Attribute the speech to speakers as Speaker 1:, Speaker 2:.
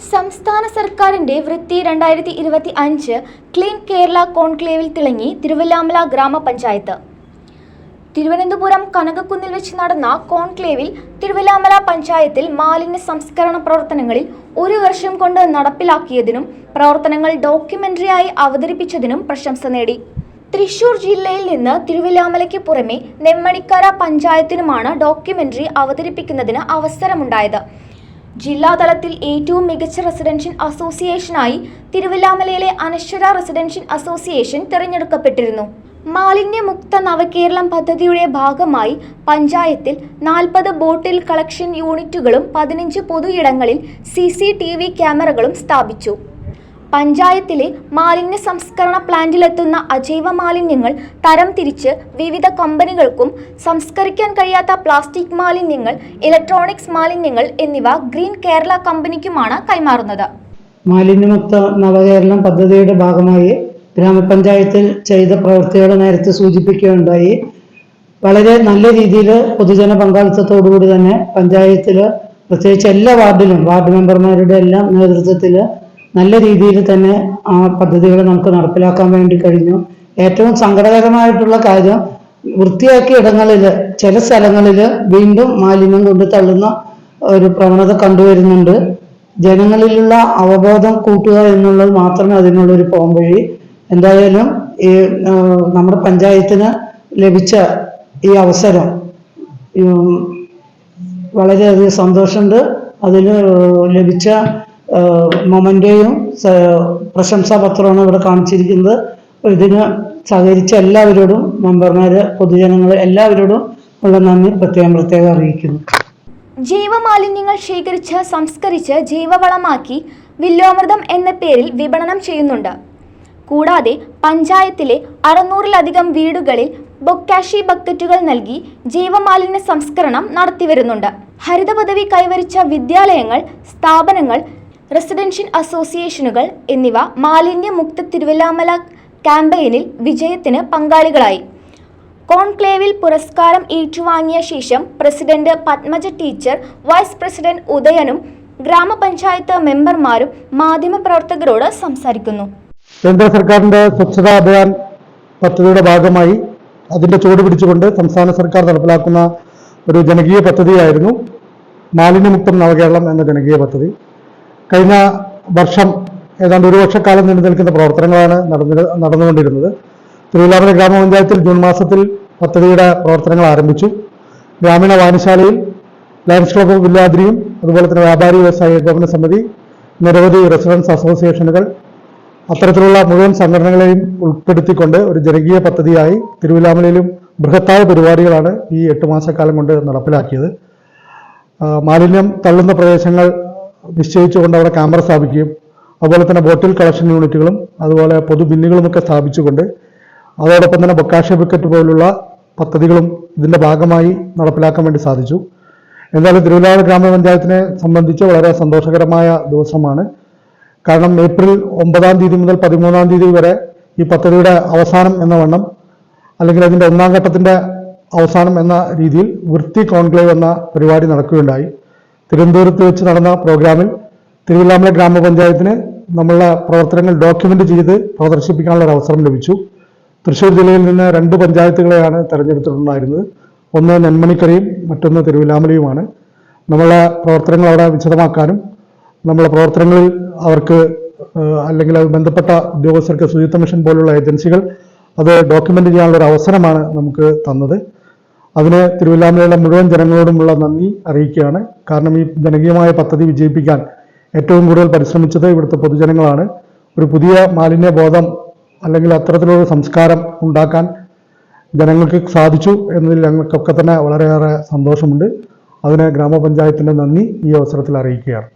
Speaker 1: സംസ്ഥാന സർക്കാരിന്റെ വൃത്തി രണ്ടായിരത്തി ഇരുപത്തി അഞ്ച് ക്ലീൻ കേരള കോൺക്ലേവിൽ തിളങ്ങി തിരുവല്ലാമല ഗ്രാമപഞ്ചായത്ത്. തിരുവനന്തപുരം കനകക്കുന്നിൽ വെച്ച് നടന്ന കോൺക്ലേവിൽ തിരുവല്ലാമല പഞ്ചായത്തിൽ മാലിന്യ സംസ്കരണ പ്രവർത്തനങ്ങളിൽ ഒരു വർഷം കൊണ്ട് നടപ്പിലാക്കിയതിനും പ്രവർത്തനങ്ങൾ ഡോക്യുമെന്ററിയായി അവതരിപ്പിച്ചതിനും പ്രശംസ നേടി. തൃശൂർ ജില്ലയിൽ നിന്ന് തിരുവല്ലാമലയ്ക്ക് പുറമെ നെമ്മണിക്കര പഞ്ചായത്തിനുമാണ് ഡോക്യുമെന്ററി അവതരിപ്പിക്കുന്നതിന് അവസരമുണ്ടായത്. ജില്ലാതലത്തിൽ ഏറ്റവും മികച്ച റെസിഡൻഷ്യൽ അസോസിയേഷനായി തിരുവല്ലാമലയിലെ അനശ്വര റെസിഡൻഷ്യൽ അസോസിയേഷൻ തിരഞ്ഞെടുക്കപ്പെട്ടിരുന്നു. മാലിന്യമുക്ത നവകേരളം പദ്ധതിയുടെ ഭാഗമായി പഞ്ചായത്തിൽ നാൽപ്പത് ബോട്ടിൽ കളക്ഷൻ യൂണിറ്റുകളും പതിനഞ്ച് പൊതു ഇടങ്ങളിൽ സി ക്യാമറകളും സ്ഥാപിച്ചു. പഞ്ചായത്തിലെ മാലിന്യ സംസ്കരണ പ്ലാന്റിലെത്തുന്ന അജൈവ മാലിന്യങ്ങൾ തരം തിരിച്ച് വിവിധ കമ്പനികൾക്കും സംസ്കരിക്കാൻ കഴിയാത്ത പ്ലാസ്റ്റിക് മാലിന്യങ്ങൾ ഇലക്ട്രോണിക്സ് മാലിന്യങ്ങൾ എന്നിവ ഗ്രീൻ കേരള കമ്പനിക്കുമാണ് കൈമാറുന്നത്.
Speaker 2: മാലിന്യമുക്ത നവകേരളം പദ്ധതിയുടെ ഭാഗമായി ഗ്രാമപഞ്ചായത്തിൽ ചെയ്ത പ്രവൃത്തികൾ നേരത്തെ സൂചിപ്പിക്കുകയുണ്ടായി. വളരെ നല്ല രീതിയിൽ പൊതുജന പങ്കാളിത്തത്തോടുകൂടി തന്നെ പഞ്ചായത്തിൽ പ്രത്യേകിച്ച് എല്ലാ വാർഡിലും വാർഡ് മെമ്പർമാരുടെ എല്ലാം നേതൃത്വത്തിൽ നല്ല രീതിയിൽ തന്നെ ആ പദ്ധതികൾ നമുക്ക് നടപ്പിലാക്കാൻ വേണ്ടി കഴിഞ്ഞു. ഏറ്റവും സങ്കടകരമായിട്ടുള്ള കാര്യം വൃത്തിയാക്കിയ ഇടങ്ങളിൽ ചില സ്ഥലങ്ങളിൽ വീണ്ടും മാലിന്യം കൊണ്ട് തള്ളുന്ന ഒരു പ്രവണത കണ്ടുവരുന്നുണ്ട്. ജനങ്ങളിലുള്ള അവബോധം കൂട്ടുക എന്നുള്ളത് മാത്രമേ അതിനുള്ളൊരു പോംവഴി. എന്തായാലും ഈ നമ്മുടെ പഞ്ചായത്തിന് ലഭിച്ച ഈ അവസരം വളരെയധികം സന്തോഷമുണ്ട്. അതിൽ ലഭിച്ച മൊമന്റെയും പ്രശംസാപത്രമാണ് ഇവിടെ കാണിച്ചിരിക്കുന്നത്. ഇതിന് സഹകരിച്ച എല്ലാവരോടും മെമ്പർമാർ പൊതുജനങ്ങൾ എല്ലാവരോടും ഉള്ള നന്ദി പ്രത്യേകം പ്രത്യേകം അറിയിക്കുന്നു.
Speaker 1: ജൈവമാലിന്യങ്ങൾ ശേഖരിച്ച് സംസ്കരിച്ച് ജൈവവളമാക്കി വില്ലോമൃതം എന്ന പേരിൽ വിപണനം ചെയ്യുന്നുണ്ട്. കൂടാതെ പഞ്ചായത്തിലെ അറുന്നൂറിലധികം വീടുകളിൽ ബൊക്കാഷി ബക്കറ്റുകൾ നൽകി ജൈവമാലിന്യ സംസ്കരണം നടത്തിവരുന്നുണ്ട്. ഹരിത പദവി കൈവരിച്ച വിദ്യാലയങ്ങൾ സ്ഥാപനങ്ങൾ റെസിഡൻഷ്യൽ അസോസിയേഷനുകൾ എന്നിവ മാലിന്യമുക്ത തിരുവല്ലാമല ക്യാമ്പയിനിൽ വിജയത്തിന് പങ്കാളികളായി. കോൺക്ലേവിൽ പുരസ്കാരം ഏറ്റുവാങ്ങിയ ശേഷം president Padmaja teacher vice president ഉദയനും ഗ്രാമപഞ്ചായത്ത് മെമ്പർമാരും മാധ്യമപ്രവർത്തകരോട് സംസാരിക്കുന്നു.
Speaker 3: കേന്ദ്ര സർക്കാരിന്റെ സ്വച്ഛതാ അഭിയാൻ പദ്ധതിയുടെ ഭാഗമായി അതിന്റെ ചുവട് പിടിച്ചുകൊണ്ട് സംസ്ഥാന സർക്കാർ നടപ്പിലാക്കുന്ന ഒരു ജനകീയ പദ്ധതിയായിരുന്നു മാലിന്യമുക്തം നവകേരളം എന്ന ജനകീയ പദ്ധതി. കഴിഞ്ഞ വർഷം ഏതാണ്ട് ഒരു വർഷക്കാലം നീണ്ടു നിൽക്കുന്ന പ്രവർത്തനങ്ങളാണ് നടന്നു നടന്നുകൊണ്ടിരുന്നത്. തിരുവില്ലാമല ഗ്രാമപഞ്ചായത്തിൽ ജൂൺ മാസത്തിൽ പദ്ധതിയുടെ പ്രവർത്തനങ്ങൾ ആരംഭിച്ചു. ഗ്രാമീണ വായനശാലയിൽ ലയൺസ് ക്ലബ് ഓഫ് വില്ലാദ്രിയും അതുപോലെ തന്നെ വ്യാപാരി വ്യവസായ ഏകോപന സമിതി നിരവധി റെസിഡൻസ് അസോസിയേഷനുകൾ അത്തരത്തിലുള്ള മുഴുവൻ സംഘടനകളെയും ഉൾപ്പെടുത്തിക്കൊണ്ട് ഒരു ജനകീയ പദ്ധതിയായി തിരുവില്ലാമലയിലും ബൃഹത്തായ പരിപാടികളാണ് ഈ എട്ട് മാസക്കാലം കൊണ്ട് നടപ്പിലാക്കിയത്. മാലിന്യം തള്ളുന്ന പ്രദേശങ്ങൾ നിശ്ചയിച്ചുകൊണ്ട് അവിടെ ക്യാമറ സ്ഥാപിക്കുകയും അതുപോലെ തന്നെ ബോട്ടിൽ കളക്ഷൻ യൂണിറ്റുകളും അതുപോലെ പൊതു ബിന്നുകളുമൊക്കെ സ്ഥാപിച്ചുകൊണ്ട് അതോടൊപ്പം തന്നെ ബൊക്കാഷ വിക്കറ്റ് പോലുള്ള പദ്ധതികളും ഇതിന്റെ ഭാഗമായി നടപ്പിലാക്കാൻ വേണ്ടി സാധിച്ചു. എന്തായാലും തിരുവല്ലാട് ഗ്രാമപഞ്ചായത്തിനെ സംബന്ധിച്ച് വളരെ സന്തോഷകരമായ ദിവസമാണ്. കാരണം ഏപ്രിൽ ഒമ്പതാം തീയതി മുതൽ പതിമൂന്നാം തീയതി വരെ ഈ പദ്ധതിയുടെ അവസാനം എന്ന വണ്ണം അല്ലെങ്കിൽ അതിന്റെ ഒന്നാം ഘട്ടത്തിന്റെ അവസാനം എന്ന രീതിയിൽ വൃത്തി കോൺക്ലേവ് എന്ന പരിപാടി നടക്കുകയുണ്ടായി. തിരുവനന്തപുരത്ത് വെച്ച് നടന്ന പ്രോഗ്രാമിൽ തിരുവല്ലാമല ഗ്രാമപഞ്ചായത്തിന് നമ്മളുടെ പ്രവർത്തനങ്ങൾ ഡോക്യുമെന്റ് ചെയ്ത് പ്രദർശിപ്പിക്കാനുള്ള ഒരു അവസരം ലഭിച്ചു. തൃശ്ശൂർ ജില്ലയിൽ നിന്ന് രണ്ട് പഞ്ചായത്തുകളെയാണ് തെരഞ്ഞെടുത്തിട്ടുണ്ടായിരുന്നത്. ഒന്ന് നെന്മണിക്കരയും മറ്റൊന്ന് തിരുവില്ലാമലയുമാണ്. നമ്മളെ പ്രവർത്തനങ്ങൾ അവിടെ വിശദമാക്കാനും നമ്മളെ പ്രവർത്തനങ്ങളിൽ അവർക്ക് അല്ലെങ്കിൽ അത് ബന്ധപ്പെട്ട ഉദ്യോഗസ്ഥർക്ക് ശുചിത്വ മിഷൻ പോലുള്ള ഏജൻസികൾ അത് ഡോക്യുമെന്റ് ചെയ്യാനുള്ള ഒരു അവസരമാണ് നമുക്ക് തന്നത്. അതിന് തിരുവല്ലാമലയിലെ മുഴുവൻ ജനങ്ങളോടുമുള്ള നന്ദി അറിയിക്കുകയാണ്. കാരണം ഈ ജനകീയമായ പദ്ധതി വിജയിപ്പിക്കാൻ ഏറ്റവും കൂടുതൽ പരിശ്രമിച്ചത് ഇവിടുത്തെ പൊതുജനങ്ങളാണ്. ഒരു പുതിയ മാലിന്യ ബോധം അല്ലെങ്കിൽ അത്തരത്തിലുള്ള സംസ്കാരം ഉണ്ടാക്കാൻ ജനങ്ങൾക്ക് സാധിച്ചു എന്നതിൽ ഞങ്ങൾക്കൊക്കെ തന്നെ വളരെയേറെ സന്തോഷമുണ്ട്. അതിന് ഗ്രാമപഞ്ചായത്തിന്റെ നന്ദി ഈ അവസരത്തിൽ അറിയിക്കുകയാണ്.